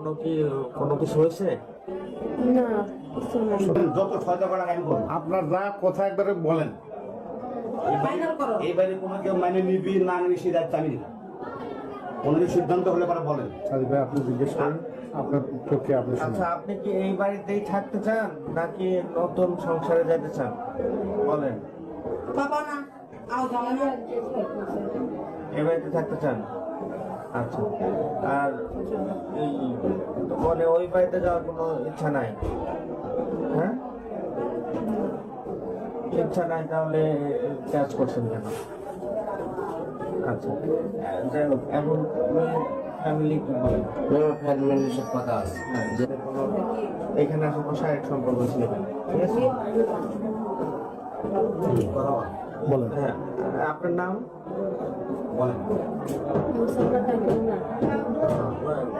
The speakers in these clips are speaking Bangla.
কোনো কি কোনো কিছু হয়েছে? না যত সহায়তা করা আমি করব আপনার যা কথা একবারে বলেন। এই কোনো কেউ মানে নিবি না নিবি সেই দায়িত্ব আমি নিলাম। কোনো কিছু সিদ্ধান্ত হলে পরে বলেন। সাদি ভাই আপনি জিজ্ঞেস করেন। আপনার চোখে আপনি আচ্ছা আপনি কি এই বাড়িতেই থাকতে চান নাকি নতুন সংসারে যেতে চান? বলেন। এই বাড়িতে থাকতে চান? আচ্ছা। আর এই মানে ওই বাড়িতে যাওয়ার কোনো ইচ্ছা নাই? হ্যাঁ? ইচ্ছা নাই তাহলে কাজ করছেন কেন? আচ্ছা। যাই হোক এখন ফ্যামিলি ফ্যামিলির সব কথা আছে। হ্যাঁ, এখানে আসলে কোনো শারীরিক সম্পর্ক ছিল ঠিক আছে বলেন। হ্যাঁ আপনার নাম? বলেন।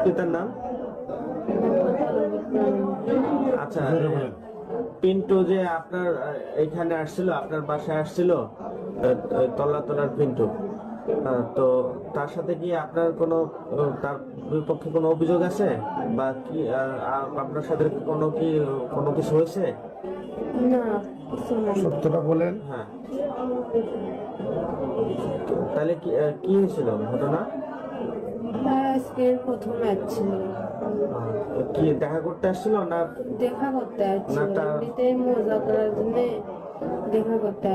পিতার নাম? আচ্ছা পিন্টু যে আপনার এখানে আসছিল আপনার বাসায় আসছিল তল্লা তলার পিন্টু তো তার সাথে কি আপনার কোনো তার বিপক্ষে কোনো অভিযোগ আছে? বা কি আপনার সাথে কোনো কি কোনো কিছু হয়েছে? সত্যটা বলেন। হ্যাঁ। তাহলে কি কি হয়েছিল ঘটনা? আর আজকে প্রথম ম্যাচ ছিল। কি দেখা করতে আসছিল না? দেখা করতে আসছিল। মজা করার জন্য দেখা করতে